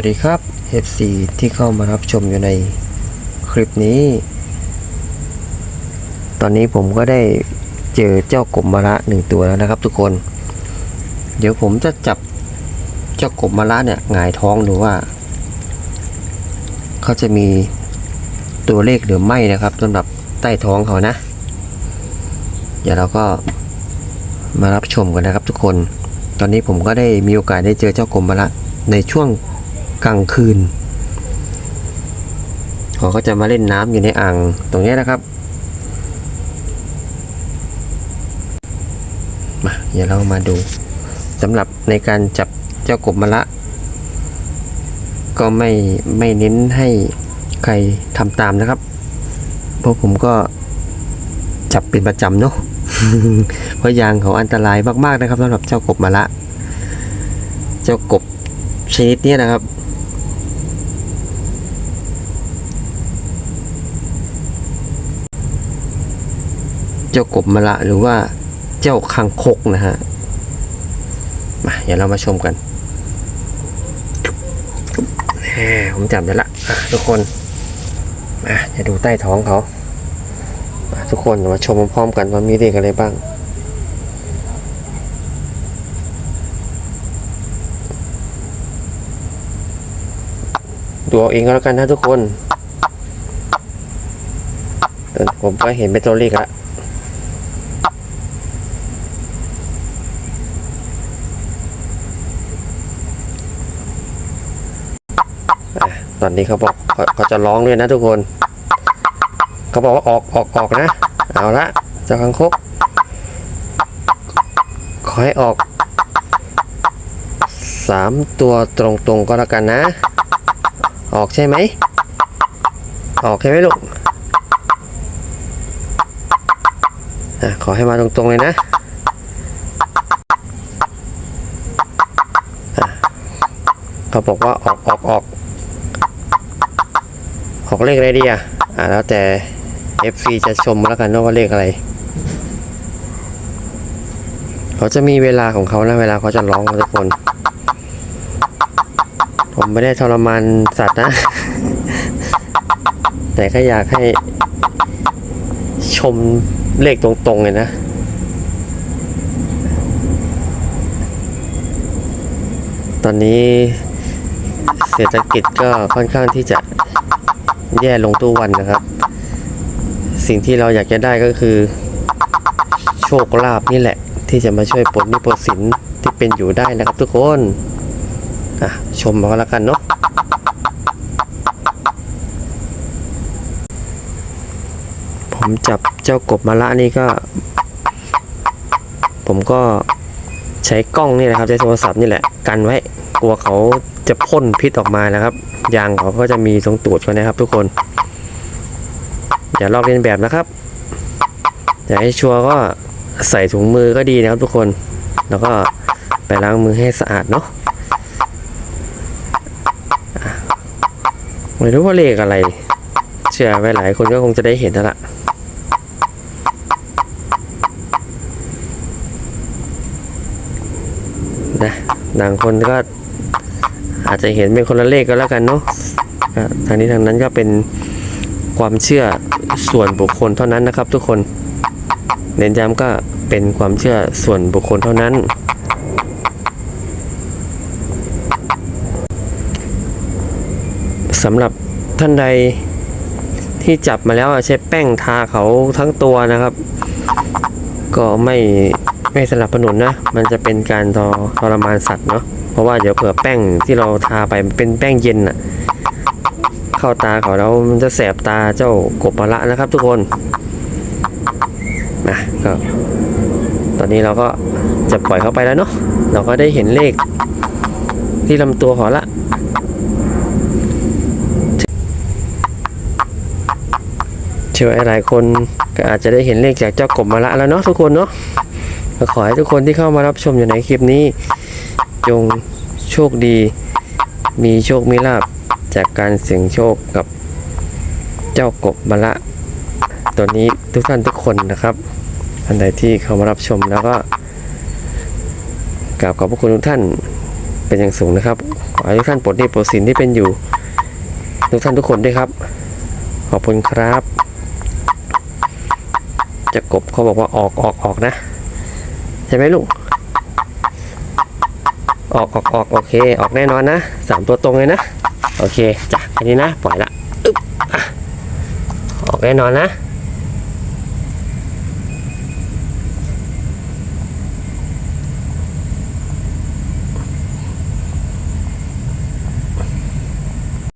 วัสดีครับ FC ที่เข้ามารับชมอยู่ในคลิปนี้ ตอนนี้ผมก็ได้เจอเจ้ากบมะระหนึ่งตัวแล้วนะครับ ทุกคน เดี๋ยวผมจะจับเจ้ากบมะระเนี่ยหงายท้องดูว่า เขาจะมีตัวเลขหรือไม่นะครับสำหรับใต้ท้องเขานะ เดี๋ยวเราก็มารับชมกันนะครับทุกคน ตอนนี้ผมก็ได้มีโอกาสได้เจอเจ้ากบมะระในช่วง กลางคืนเขาก็จะมาเล่นน้ำอยู่ในอ่างตรงนี้นะครับมาเดี๋ยวเรามาดูสำหรับในการจับเจ้ากบมะละก็ไม่ไม่เน้นให้ใครทำตามนะครับ เพราะผมก็จับเป็นประจำเนาะเพราะยางเขาอันตรายมากๆนะครับสำหรับเจ้ากบมะละ เจ้ากบชนิดนี้นะครับ จ้ากบมะละหรือว่าเจ้าคังคกนะฮะมาเดี๋ยวเรามาชมกันผมจำได้ละอะทุกคนมาจะดูใต้ท้องเขาาทุกคนมาชมพร้อมๆกันว่ามีเลขอะไรบ้างดูเอาเองก็แล้วกันนะทุกคน ผมก็เห็นเป็นตัวเลขแล้ว ตอนนี้เขาบอกเขาเขาจะร้องด้วยนะทุกคน เขาบอกว่าออกออกออกนะ เอาละเจ้าคังคกขอให้ออกสามตัวตรงๆก็แล้วกันนะ ออกใช่ไหม ออกใช่ไหมลูกอะขอให้มาตรงๆเลยนะเขาบอกว่าออกออกออก ออกเลขอะไรดีอะอ่าแล้วแต่ FC จะชมแล้วกันว่าเลขอะไร เขาจะมีเวลาของเขานะเวลาเขาจะร้องทุกคน ผมไม่ได้ทรมานสัตว์นะ แต่ก็อยากให้ชมเลขตรงๆเลยนะตอนนี้เศรษฐกิจก็ค่อนข้างที่จะ แย่ลงทุกวันนะครับ สิ่งที่เราอยากจะได้ก็คือ โชคลาภนี่แหละ ที่จะมาช่วยปลดนี้ปลดสินที่เป็นอยู่ได้นะครับทุกคนอะชมมาแล้วกันเนาะผมจับเจ้ากบมาละนี่ก็ ผมก็ใช้กล้องนี่แหละครับใช้โทรศัพท์นี่แหละ กันไว้กลัวเขา จะพ่นพิษออกมานะครับ ยางเขาก็จะมีตรงตูดเขานะครับ ทุกคน อย่าลอกเลียนแบบนะครับ อยากให้ชัวร์ก็ใส่ถุงมือก็ดีนะครับทุกคน แล้วก็ไปล้างมือให้สะอาดเนาะไม่รู้ว่าเลขอะไร เชื่อไว้หลายคนก็คงจะได้เห็นแล้วล่ะนะบางคนก็ อาจจะเห็นเป็นคนละเลขก็แล้วกันเนาะทางนี้ทางนั้นก็เป็นความเชื่อส่วนบุคคลเท่านั้นนะครับ ทุกคนเน้นย้ำก็เป็นความเชื่อส่วนบุคคลเท่านั้น สำหรับท่านใดที่จับมาแล้วใช้แป้งทาเขาทั้งตัวนะครับ ก็ไม่ไม่สนับสนุนนะ มันจะเป็นการทรทรมานสัตว์เนาะ ราะว่าเดี๋ยวเผื่อแป้งที่เราทาไปเป็นแป้งเย็นอะเข้าตาเขาแล้วมันจะแสบตาเจ้ากบมะละนะครับทุกคนนะก็ตอนนี้เราก็จะปล่อยเขาไปแล้วเนาะเราก็ได้เห็นเลขที่ลำตัวเขาละเชื่อว่าหลายคนก็อาจจะได้เห็นเลขจากเจ้ากบมะละแล้วเนาะทุกคนเนาะขอให้ทุกคนที่เข้ามารับชมอยู่ในคลิปนี้ จงโชคดี มีโชคมีลาบจากการเสี่ยงโชคกับเจ้ากบมะละ ตัวนี้ทุกท่านทุกคนนะครับท่านใดที่เข้ามารับชมแล้วก็กราบขอบพระคุณทุกท่านเป็นอย่างสูงนะครับ ขอให้ทุกท่านปลดหนี้ปลดสินที่เป็นอยู่ ทุกท่านทุกคนด้วยครับ ขอบคุณครับเจะกบเขาบอกว่าออกออกออกนะ ใช่ไหมลูก ออกออกออกโอเค ออกแน่นอนนะสามตัวตรงเลยนะ โอเคจ้ะอันนี้นะ ปล่อยละอึ๊บอะออกแน่นอนนะ